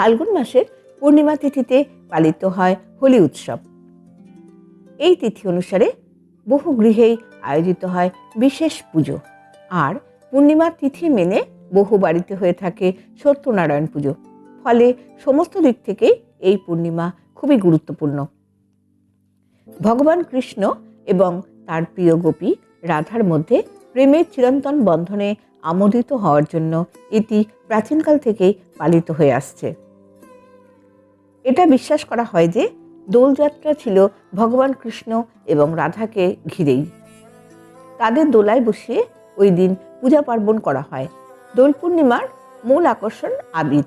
ফাল্গুন মাসের পূর্ণিমা তিথিতে পালিত হয় হোলি উৎসব। এই তিথি অনুসারে বহু গৃহেই আয়োজিত হয় বিশেষ পুজো। আর পূর্ণিমা তিথি মেনে বহু বাড়িতে হয়ে থাকে সত্যনারায়ণ পুজো। ফলে সমস্ত দিক থেকে এই পূর্ণিমা খুবই গুরুত্বপূর্ণ। ভগবান কৃষ্ণ এবং তার প্রিয় গোপী রাধার মধ্যে প্রেমের চিরন্তন বন্ধনে আমোদিত হওয়ার জন্য এটি প্রাচীনকাল থেকেই পালিত হয়ে আসছে। এটা বিশ্বাস করা হয় যে দোলযাত্রা ছিল ভগবান কৃষ্ণ এবং রাধাকে ঘিরেই। তাদের দোলায় বসিয়ে ওই দিন পূজা পার্বণ করা হয়। দোল পূর্ণিমার মূল আকর্ষণ আবির।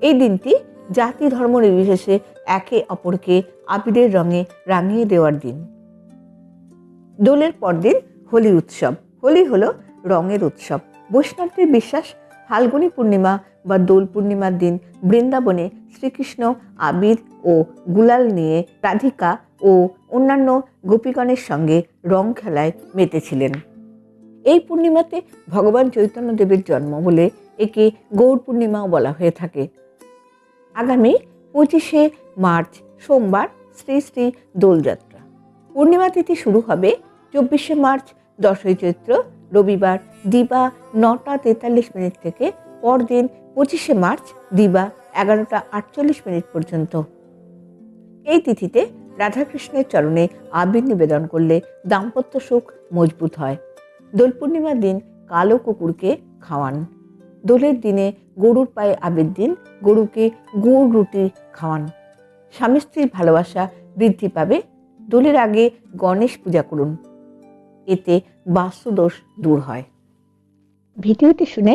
এই দিনটি জাতি ধর্ম নির্বিশেষে একে অপরকে আবিরের রঙে রাঙিয়ে দেওয়ার দিন। দোলের পরদিন হোলি উৎসব। হোলি হলো রঙের উৎসব। বৈষ্ণবদের বিশ্বাস ফাল্গুনী পূর্ণিমা বা দোল পূর্ণিমার দিন বৃন্দাবনে শ্রীকৃষ্ণ, আবির ও গুলাল নিয়ে রাধিকা ও অন্যান্য গোপীগণের সঙ্গে রং খেলায় মেতেছিলেন। এই পূর্ণিমাতে ভগবান চৈতন্যদেবের জন্ম বলে একে গৌর পূর্ণিমাও বলা হয়ে থাকে। আগামী পঁচিশে মার্চ সোমবার শ্রী শ্রী দোলযাত্রা। পূর্ণিমা তিথি শুরু হবে চব্বিশে মার্চ দশই চৈত্র, রবিবার দিবা নটা তেতাল্লিশ মিনিট থেকে পরদিন পঁচিশে মার্চ, দিবা এগারোটা আটচল্লিশ মিনিট পর্যন্ত। এই তিথিতে রাধাকৃষ্ণের চরণে আবির নিবেদন করলে দাম্পত্য সুখ মজবুত হয়। দোল পূর্ণিমার দিন কালো কুকুরকে খাওয়ান। দোলের দিনে গরুর পায়ে আবির দিন, গরুকে গুড় রুটি খাওয়ান। স্বামী স্ত্রীর ভালোবাসা বৃদ্ধি পাবে। দোলের আগে গণেশ পূজা করুন। এতে বাস্তুদোষ দূর হয়। ভিডিওটি শুনে